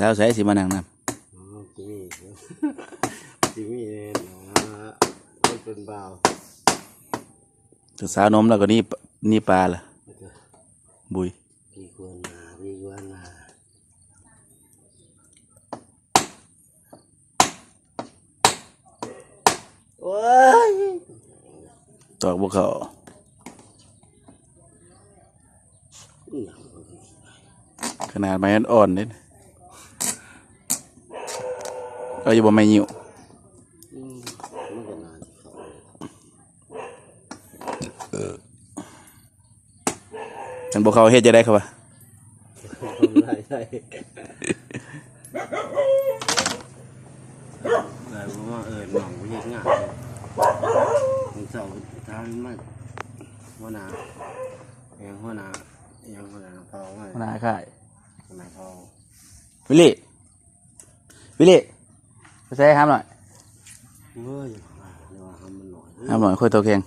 สาวใส่สิมานั่งนำอ๋อจิมี่จิมี่เนี่ยนะไม่เป็นเบาถึงสาวนมแล้วก็นี่ปนี่ปลาล่ะบุยพี่กวนมาพี่กวนมาโอ้ยตอกบ่เข้าอิหยังขนาดไม้อ่อนๆ เด้ก็อยู่บ่ไม่หิวอืมมันก็นานเขาเลยคันบ่เข้าเฮ็ดจะได้ครับวะทำไรได้แต่ผมว่าเออหน่องไม่ยากง่ายผมเจ้าทำมันหัวหน้าเองหัวหน้าเองหัวหน้าพอไงหน้าค่ายหัวหน้าพอวิลลี่วิลลี่ ไปใส่ห้ามหน่อยเฮ้ยเดี๋ยวว่าทำมันหน่อยห้ามหน่อยค่อยตัวแข็ง